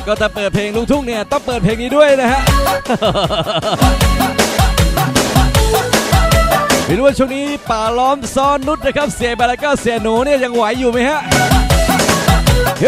แล้วก็ถ้าเปิดเพลงลูกทุ่งเนี่ยต้องเปิดเพลงนี้ด้วยนะฮะไม่รู้ว่าช่วงนี้ป่าล้อมซ้อนนุชนะครับ เสียไปแล้วก็เสียหนูเนี่ยยังไหวอยู่ไหมฮะโย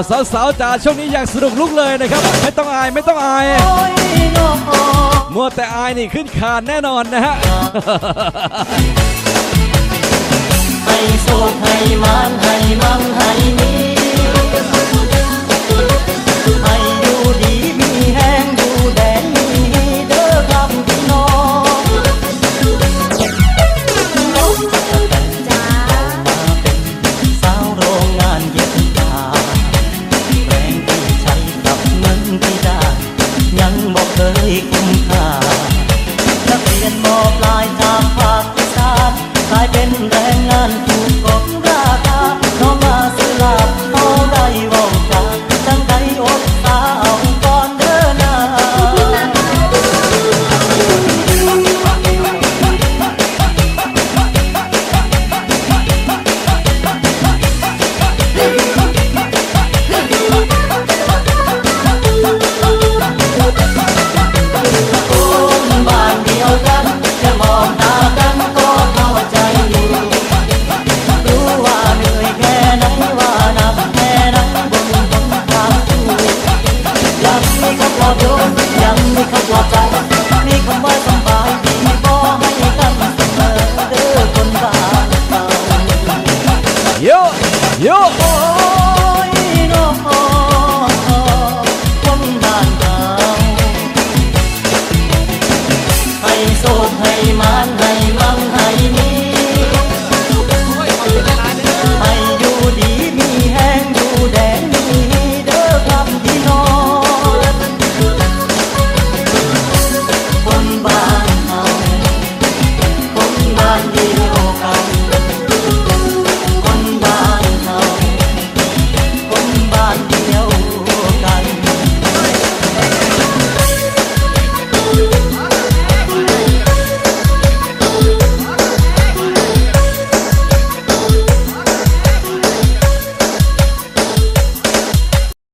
เอาสาวๆจ๋าช่วงนี้อยางสนุกลุกเลยนะครับ ไม่ต้องอายไม่ต้องอายมัวแต่อายนี่ขึ้นคานแน่นอนนะฮะให้โศกให้ บอกเคยคุ้มค่านักเรียนมอปลายทางภาคอีสานกลายเป็นแรง มีคำปลอบโยนยังมีคำปลอบใจมีคำว่าสบายดีก็ให้กันเสมอเด้อคนบ้านเราโยโยโอ้ยน้องคนบ้านเราให้โชคให้